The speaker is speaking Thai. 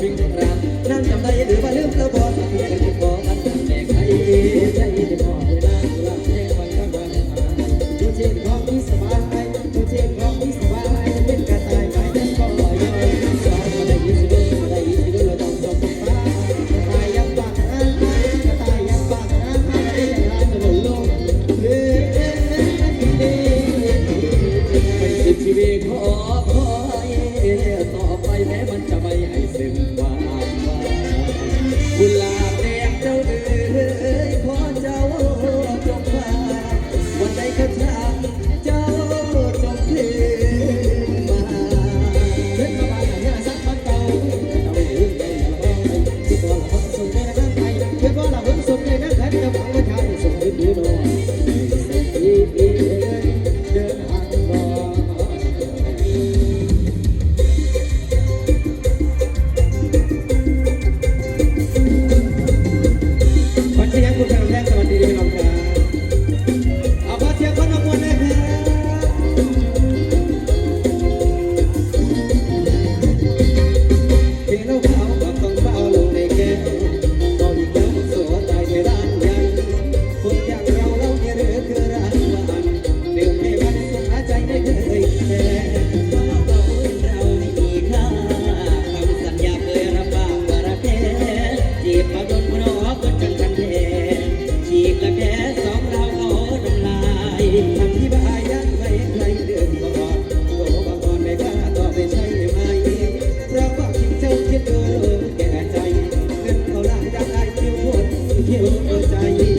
วิ่งจากร้านนั่งจำได้หรือว่าลืมแล้วบอกแม่จะบอกอันดับแรกใครใจจะบอกเวลาเวลาแม่วันละวันดูเช่นของที่สบายดูเช่นของที่สบายเป็นกระต่ายไม้แต่ก็ลอยลอยสามาได้ยินสิดูมาได้ยินสิดูเราต้องจบฟ้ากระต่ายยังปากนะกระต่ายยังปากนะมาได้ยังไงจะหลงลงเฮ้ยเฮ้ยเฮ้ยเฮ้ยเป็นสิบชีวิตขอขอ เป็นความกุลาบแดงเจ้าเอ๋ยขอเจ้าจงมาวันใดก็ช่างเจ้าจงคืนมาเล่นมาบ้านเนี่ยสักพักเก่าก่าเรื่ใหญ่ละางที่ตัวละคนสุดในร่างกยที่ตัวละคนสุดในร่างกายจะฟังว่าชาติสุดที่ดีน้อย Aí